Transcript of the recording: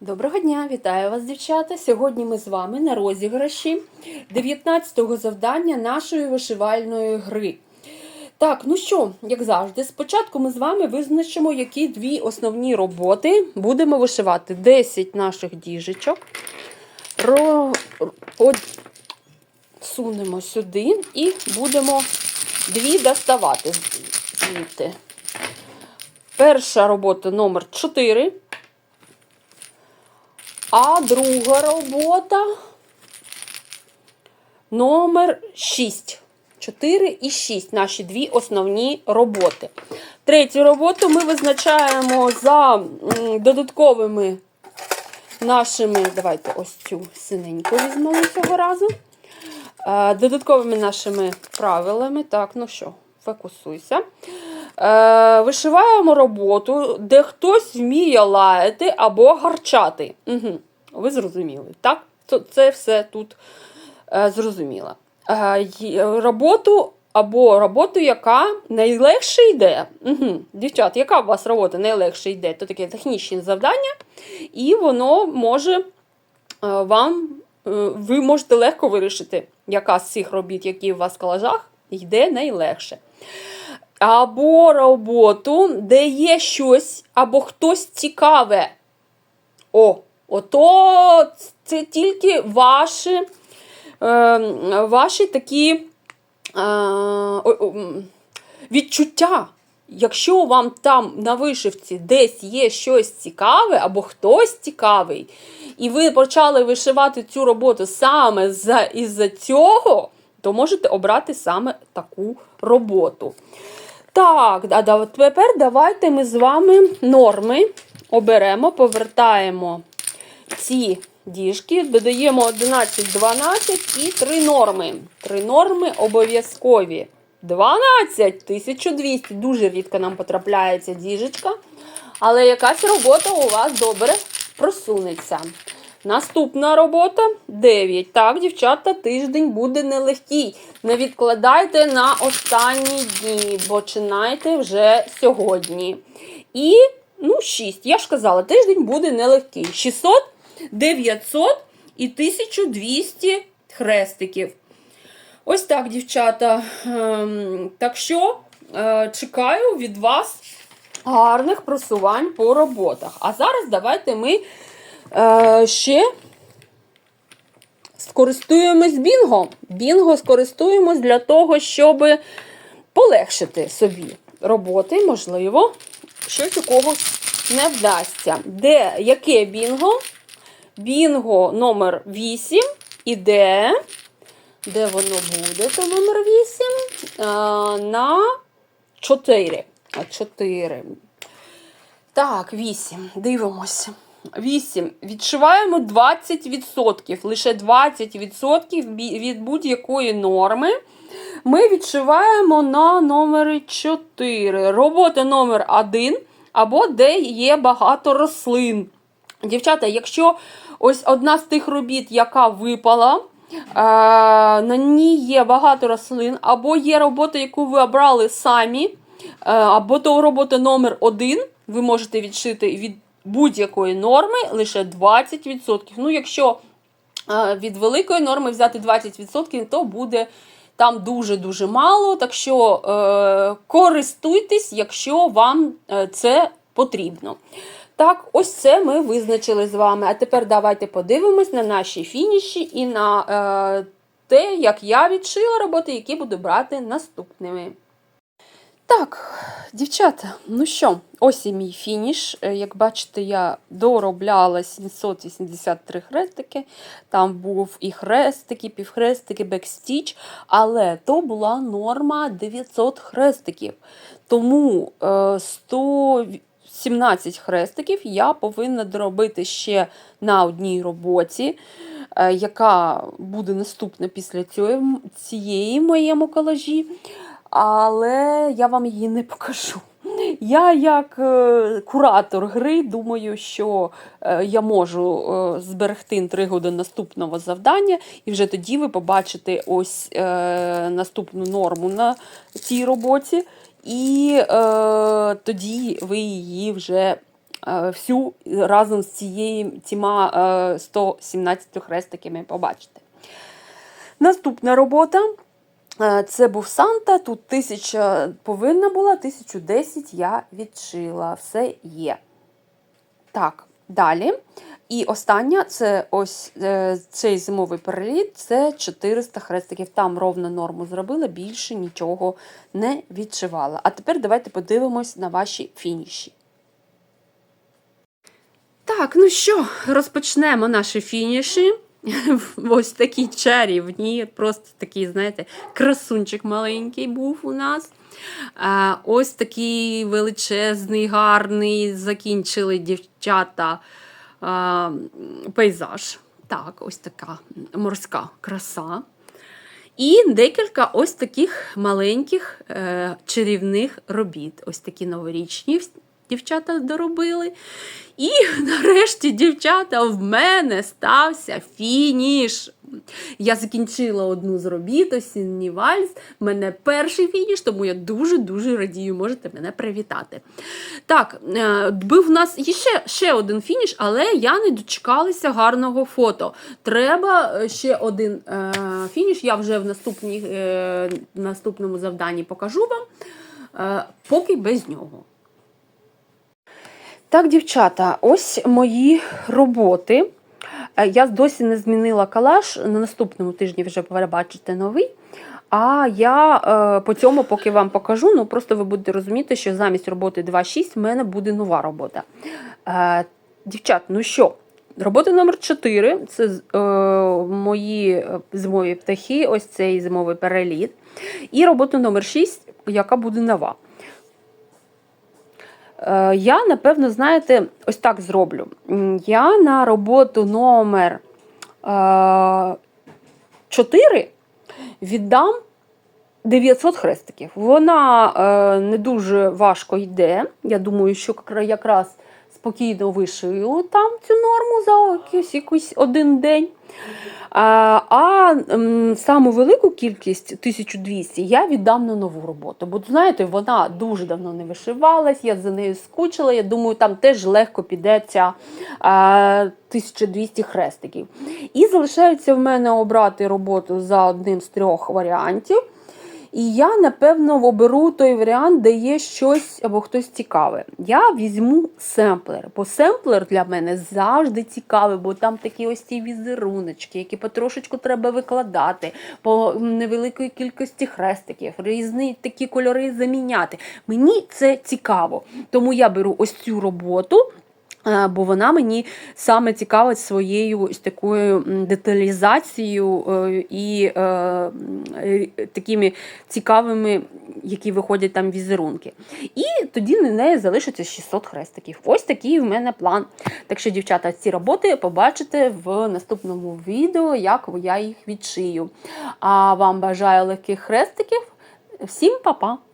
Доброго дня, вітаю вас, дівчата! Сьогодні ми з вами на розіграші 19-го завдання нашої вишивальної гри. Так, ну що, як завжди, спочатку ми з вами визначимо, які дві основні роботи будемо вишивати. 10 наших діжечок. Ро... от- Сунемо сюди і будемо дві доставати звідти. Перша робота номер 4. А друга робота номер 6. 4 і 6 наші дві основні роботи. Третю роботу ми визначаємо за додатковими нашими. Давайте ось цю синеньку візьмемо цього разу. Е, Додатковими нашими правилами. Так, ну що, фокусуйся. Е, вишиваємо роботу, де хтось вміє лаяти або гарчати. Угу. Ви зрозуміли, так? Це, це все тут е, зрозуміло. Е, роботу або роботу, яка найлегше йде. Угу. Дівчат, яка у вас робота найлегше йде? То таке технічне завдання, і воно може е, вам, е, ви можете легко вирішити, яка з цих робіт, які у вас в колажах, йде найлегше. Або роботу, де є щось, або хтось цікаве. О, ото це тільки ваші, е, ваші такі е, відчуття. Якщо вам там на вишивці десь є щось цікаве, або хтось цікавий, і ви почали вишивати цю роботу саме за, із-за цього, то можете обрати саме таку роботу. Так, а тепер давайте ми з вами норми оберемо, повертаємо ці діжки, додаємо 11, 12 і 3 норми. 3 норми обов'язкові. 12 1200. Дуже рідко нам потрапляється діжечка, але якась робота у вас добре просунеться. Наступна робота 9. Так, дівчата, тиждень буде нелегкий. Не відкладайте на останні дні, починайте вже сьогодні. І ну, 6. Я ж казала, тиждень буде нелегкий. 600, 900 і 1200 хрестиків. Ось так, дівчата. Ем, Так що е, чекаю від вас гарних просувань по роботах. А зараз давайте ми ще скористуємось бінго. Бінго скористуємось для того, щоб полегшити собі роботи, можливо, щось у когось не вдасться. Де яке бінго? Бінго номер 8 іде. Де воно буде, то номер 8? А, на 4. А 4. Так, 8. Дивимося. 8. Відшиваємо 20%. Лише 20% від будь-якої норми. Ми відшиваємо на номері 4. Робота номер 1 або де є багато рослин. Дівчата, якщо ось одна з тих робіт, яка випала, е, на ній є багато рослин, або є робота, яку ви обрали самі, е, або то робота номер 1, ви можете відшити від будь-якої норми лише 20%. Ну, якщо від великої норми взяти 20%, то буде там дуже-дуже мало. Так що е, користуйтесь, якщо вам е, це потрібно. Так, ось це ми визначили з вами. А тепер давайте подивимось на наші фініші і на е, те, як я відшила роботи, які буду брати наступними. Так, дівчата, ну що, ось і мій фініш. Е, Як бачите, я доробляла 783 хрестики. Там був і хрестики, півхрестики, бекстіч, але то була норма 900 хрестиків. Тому е, 117 хрестиків я повинна доробити ще на одній роботі, е, яка буде наступна після цієї, цієї моєму колажі але я вам її не покажу. Я, як е, куратор гри, думаю, що е, я можу е, зберегти інтригу до наступного завдання, і вже тоді ви побачите ось наступну норму на цій роботі, і тоді ви її вже всю разом з цією ціма е, 117 хрестиками побачите. Наступна робота. Е, Це був Санта. Тут тисяча повинна була, 1010 я відшила. Все є. Так, далі. І остання це ось е, цей зимовий переліт це 400 хрестиків. Там ровно норму зробила, більше нічого не відшивала. А тепер давайте подивимось на ваші фініші. Так, ну що, розпочнемо наші фініші. Ось такі чарівні, просто такий, знаєте, красунчик маленький був у нас. Ось такий величезний, гарний, закінчили дівчата пейзаж. Так, ось така морська краса. І декілька ось таких маленьких е, чарівних робіт. Ось такі новорічні дівчата доробили. І нарешті, дівчата, в мене стався фініш. Я закінчила одну з робіт, осінній вальс. В мене перший фініш, тому я дуже-дуже радію. Можете мене привітати. Так, е, був в нас ще, ще один фініш, але я не дочекалася гарного фото. Треба е, ще один е, фініш. Я вже в наступній, е, наступному завданні покажу вам, е, поки без нього. Так, дівчата, ось мої роботи. Е, Я досі не змінила калаш. На наступному тижні вже перебачите новий. А я е, по цьому, поки вам покажу, ну просто ви будете розуміти, що замість роботи 2.6 в мене буде нова робота. Е, дівчат, ну що, робота номер 4 це е, мої зимові птахи, ось цей зимовий переліт. І робота номер 6, яка буде нова. Е, Я, напевно, знаєте, ось так зроблю. Я на роботу номер 4 віддам 900 хрестиків. Вона е, не дуже важко йде. Я думаю, що кра- якраз спокійно вишию там цю норму за якийсь, якийсь один день. А, а саму велику кількість 1200 я віддам на нову роботу. Бо знаєте, вона дуже давно не вишивалась, я за нею скучила. Я думаю, там теж легко піде ця а, 1200 хрестиків. І залишається в мене обрати роботу за одним з трьох варіантів. І я, напевно, оберу той варіант, де є щось або хтось цікаве. Я візьму семплер, бо семплер для мене завжди цікавий, бо там такі ось ці візеруночки, які потрошечку треба викладати, по невеликої кількості хрестиків, різні такі кольори заміняти. Мені це цікаво. Тому я беру ось цю роботу. Е, Бо вона мені саме цікавить своєю ось такою деталізацією е, і е, е, такими цікавими, які виходять там візерунки. І тоді на неї залишиться 600 хрестиків. Ось такий в мене план. Так що, дівчата, ці роботи побачите в наступному відео, як я їх відшию. А вам бажаю легких хрестиків. Всім па-па!